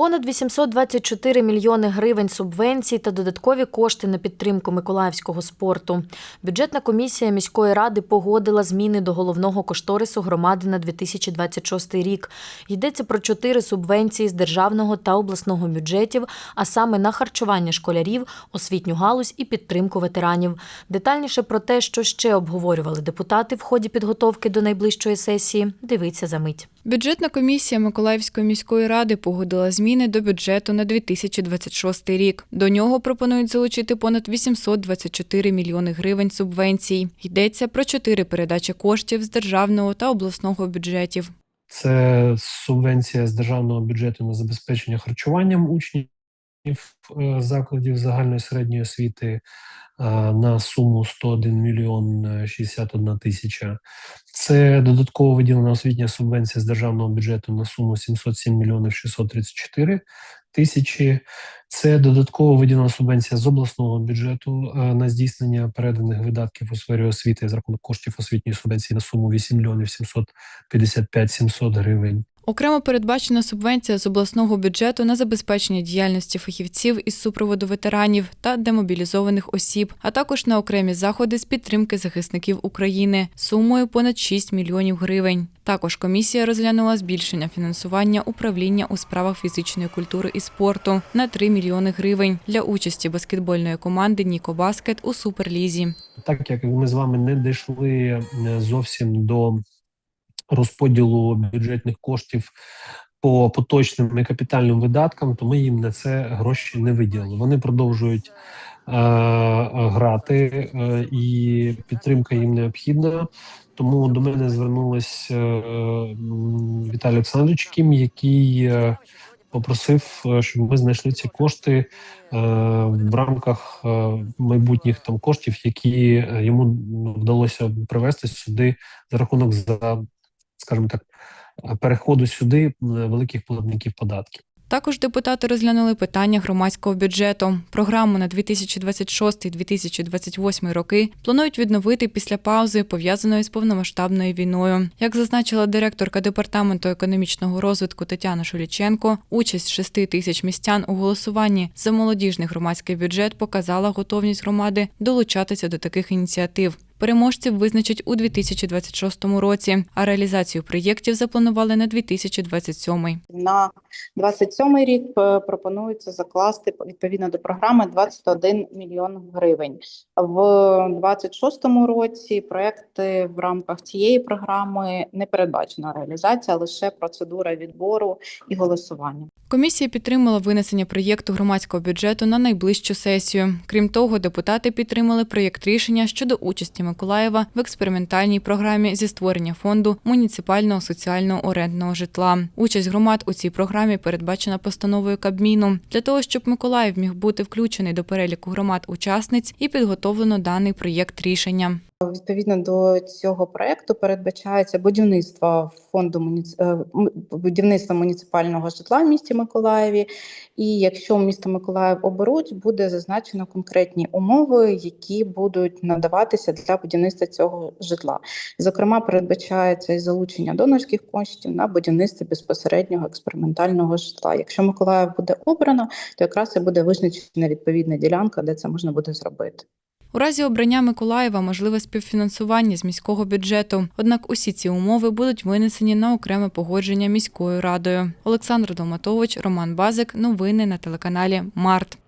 Понад 824 мільйони гривень субвенцій та додаткові кошти на підтримку миколаївського спорту. Бюджетна комісія міської ради погодила зміни до головного кошторису громади на 2026 рік. Йдеться про чотири субвенції з державного та обласного бюджетів, а саме на харчування школярів, освітню галузь і підтримку ветеранів. Детальніше про те, що ще обговорювали депутати в ході підготовки до найближчої сесії, дивіться за мить. Бюджетна комісія Миколаївської міської ради погодила зміни до бюджету на 2026 рік. До нього пропонують залучити понад 824 мільйони гривень субвенцій. Йдеться про чотири передачі коштів з державного та обласного бюджетів. Це субвенція з державного бюджету на забезпечення харчуванням учнів закладів загальної середньої освіти е, на суму 101 мільйон е, 61 тисяча. Це додатково виділена освітня субвенція з державного бюджету на суму 707 мільйонів 634 тисячі. Це додатково виділена субвенція з обласного бюджету е, на здійснення переданих видатків у сфері освіти за рахунок коштів освітньої субвенції на суму 8 мільйонів 755 700 гривень. Окремо передбачена субвенція з обласного бюджету на забезпечення діяльності фахівців із супроводу ветеранів та демобілізованих осіб, а також на окремі заходи з підтримки захисників України сумою понад 6 мільйонів гривень. Також комісія розглянула збільшення фінансування управління у справах фізичної культури і спорту на 3 мільйони гривень для участі баскетбольної команди Ніко Баскет у суперлізі. Так як ми з вами не дійшли е, зовсім до розподілу бюджетних коштів по поточним і капітальним видаткам, то ми їм на це гроші не виділили. Вони продовжують е, грати, е, і підтримка їм необхідна. Тому до мене звернулась е, Віталій Олександрович Кім, який попросив, щоб ми знайшли ці кошти в рамках майбутніх там коштів, які йому вдалося привести сюди за рахунок за, скажімо так, переходу сюди е, великих платників податків. Також депутати розглянули питання громадського бюджету. Програму на 2026-2028 роки планують відновити після паузи, пов'язаної з повномасштабною війною. Як зазначила директорка департаменту економічного розвитку Тетяна Шуліченко, участь 6 тисяч містян у голосуванні за молодіжний громадський бюджет показала готовність громади долучатися до таких ініціатив. Переможців визначать у 2026 році, а реалізацію проєктів запланували на 2027. На 27 рік е, пропонується закласти відповідно до програми 21 мільйон гривень. В 26 році проекти в рамках цієї програми не передбачена реалізація, лише процедура відбору і голосування. Комісія підтримала винесення проєкту громадського бюджету на найближчу сесію. Крім того, депутати підтримали проєкт рішення щодо участі Миколаєва в експериментальній програмі зі створення фонду муніципального соціального орендного житла. Участь громад у цій програмі передбачена постановою Кабміну для того, щоб Миколаїв міг бути включений до переліку громад-учасниць і підготовлено даний проєкт рішення. Відповідно до цього проекту передбачається будівництво фонду муніц... е, будівництва муніципального житла в місті Миколаєві. І якщо місто Миколаїв оберуть, буде зазначено конкретні умови, які будуть надаватися для будівництва цього житла. Зокрема, передбачається і залучення донорських коштів на будівництво безпосереднього експериментального житла. Якщо Миколаїв буде обрано, то якраз і буде визначена відповідна ділянка, де це можна буде зробити. У разі обрання Миколаєва можливе співфінансування з міського бюджету. Однак усі ці умови будуть винесені на окреме погодження міською радою. Олександр Долматович, Роман Базик. Новини на телеканалі Март.